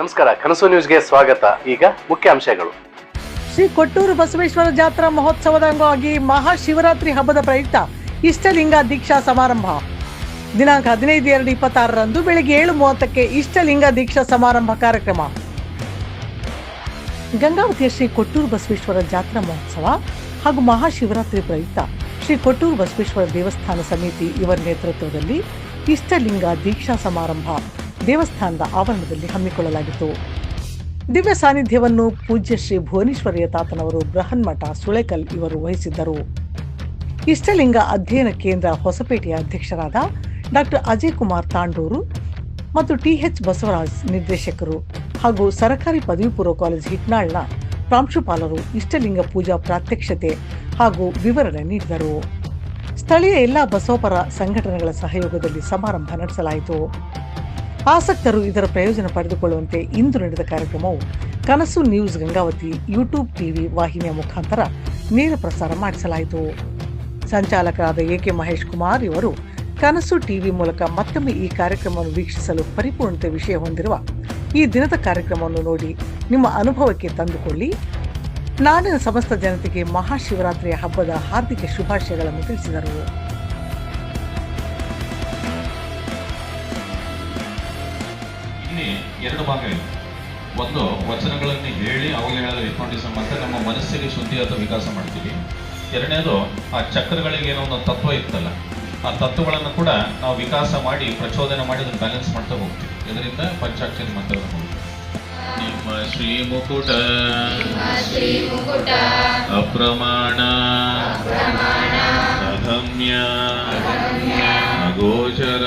ನಮಸ್ಕಾರ, ಕನಸು ನ್ಯೂಸ್ಗೆ ಸ್ವಾಗತ. ಈಗ ಮುಖ್ಯಾಂಶಗಳು. ಶ್ರೀ ಕೊಟ್ಟೂರು ಬಸವೇಶ್ವರ ಜಾತ್ರಾ ಮಹೋತ್ಸವದ ಅಂಗವಾಗಿ ಮಹಾಶಿವರಾತ್ರಿ ಹಬ್ಬದ ಪ್ರಯುಕ್ತ ಇಷ್ಟಲಿಂಗ ದೀಕ್ಷಾ ಸಮಾರಂಭ. ದಿನಾಂಕ ಹದಿನೈದು ಎರಡು ಇಪ್ಪತ್ತಾರರಂದು ಬೆಳಗ್ಗೆ ಏಳು ಮೂವತ್ತಕ್ಕೆ ಇಷ್ಟಲಿಂಗ ದೀಕ್ಷಾ ಸಮಾರಂಭ ಕಾರ್ಯಕ್ರಮ. ಗಂಗಾವತಿಯ ಶ್ರೀ ಕೊಟ್ಟೂರು ಬಸವೇಶ್ವರ ಜಾತ್ರಾ ಮಹೋತ್ಸವ ಹಾಗೂ ಮಹಾಶಿವರಾತ್ರಿ ಪ್ರಯುಕ್ತ ಶ್ರೀ ಕೊಟ್ಟೂರು ಬಸವೇಶ್ವರ ದೇವಸ್ಥಾನ ಸಮಿತಿ ಇವರ ನೇತೃತ್ವದಲ್ಲಿ ಇಷ್ಟಲಿಂಗ ದೀಕ್ಷಾ ಸಮಾರಂಭ. ದೇವಸ್ಥಾನದ ಆವರಣದಲ್ಲಿ ಹಮ್ಮಿಕೊಳ್ಳಲಾಗಿತ್ತು. ದಿವ್ಯ ಸಾನ್ನಿಧ್ಯವನ್ನು ಪೂಜ್ಯ ಶ್ರೀ ಭುವನೇಶ್ವರಿಯ ತಾತನವರು ಬೃಹನ್ಮಠ ಸುಳೆಕಲ್ ಇವರು ವಹಿಸಿದ್ದರು. ಇಷ್ಟಲಿಂಗ ಅಧ್ಯಯನ ಕೇಂದ್ರ ಹೊಸಪೇಟೆಯ ಅಧ್ಯಕ್ಷರಾದ ಡಾಕ್ಟರ್ ಅಜಯ್ ಕುಮಾರ್ ತಾಂಡೂರು ಮತ್ತು ಟಿಎಚ್ ಬಸವರಾಜ್ ನಿರ್ದೇಶಕರು ಹಾಗೂ ಸರಕಾರಿ ಪದವಿ ಪೂರ್ವ ಕಾಲೇಜ್ ಹಿಟ್ನಾಳ್ನ ಪ್ರಾಂಶುಪಾಲರು ಇಷ್ಟಲಿಂಗ ಪೂಜಾ ಪ್ರಾತ್ಯಕ್ಷತೆ ಹಾಗೂ ವಿವರಣೆ ನೀಡಿದರು. ಸ್ಥಳೀಯ ಎಲ್ಲ ಬಸವಪರ ಸಂಘಟನೆಗಳ ಸಹಯೋಗದಲ್ಲಿ ಸಮಾರಂಭ ನಡೆಸಲಾಯಿತು. ಆಸಕ್ತರು ಇದರ ಪ್ರಯೋಜನ ಪಡೆದುಕೊಳ್ಳುವಂತೆ ಇಂದು ನಡೆದ ಕಾರ್ಯಕ್ರಮವು ಕನಸು ನ್ಯೂಸ್ ಗಂಗಾವತಿ ಯೂಟ್ಯೂಬ್ ಟಿವಿ ವಾಹಿನಿಯ ಮುಖಾಂತರ ನೇರ ಪ್ರಸಾರ ಮಾಡಿಸಲಾಯಿತು. ಸಂಚಾಲಕರಾದ ಎ ಕೆ ಮಹೇಶ್ ಕುಮಾರ್ ಇವರು ಕನಸು ಟಿವಿ ಮೂಲಕ ಮತ್ತೊಮ್ಮೆ ಈ ಕಾರ್ಯಕ್ರಮವನ್ನು ವೀಕ್ಷಿಸಲು ಪರಿಪೂರ್ಣತೆ ವಿಷಯ ಹೊಂದಿರುವ ಈ ದಿನದ ಕಾರ್ಯಕ್ರಮವನ್ನು ನೋಡಿ ನಿಮ್ಮ ಅನುಭವಕ್ಕೆ ತಂದುಕೊಳ್ಳಿ. ನಾಡಿನ ಸಮಸ್ತ ಜನತೆಗೆ ಮಹಾಶಿವರಾತ್ರಿಯ ಹಬ್ಬದ ಹಾರ್ದಿಕ ಶುಭಾಶಯಗಳನ್ನು ತಿಳಿಸಿದರು. ಇಲ್ಲಿ ಎರಡು ಭಾಗ ಇದೆ. ಒಂದು ವಚನಗಳನ್ನು ಹೇಳಿ ಅವಾಗ ಹೇಳಿದ ಮತ್ತೆ ಅಂತ ನಮ್ಮ ಮನಸ್ಸಿಗೆ ಶುದ್ಧಿ ಅಥವಾ ವಿಕಾಸ ಮಾಡ್ತೀವಿ. ಎರಡನೇದು ಆ ಚಕ್ರಗಳಿಗೆ ಏನೋ ಒಂದು ತತ್ವ ಇತ್ತಲ್ಲ ಆ ತತ್ವಗಳನ್ನು ಕೂಡ ನಾವು ವಿಕಾಸ ಮಾಡಿ ಪ್ರಚೋದನೆ ಮಾಡಿ ಅದನ್ನು ಬ್ಯಾಲೆನ್ಸ್ ಮಾಡ್ತಾ ಹೋಗ್ತೀವಿ. ಇದರಿಂದ ಪಂಚಾಕ್ಷರಿ ಮಂತ್ರವನ್ನು ಹೋಗ್ತೀವಿ ನಿಮ್ಮ ಶ್ರೀ ಮುಕುಟ ಅಪ್ರಮಾಣ ಅಗಮ್ಯ ಅಗೋಚರ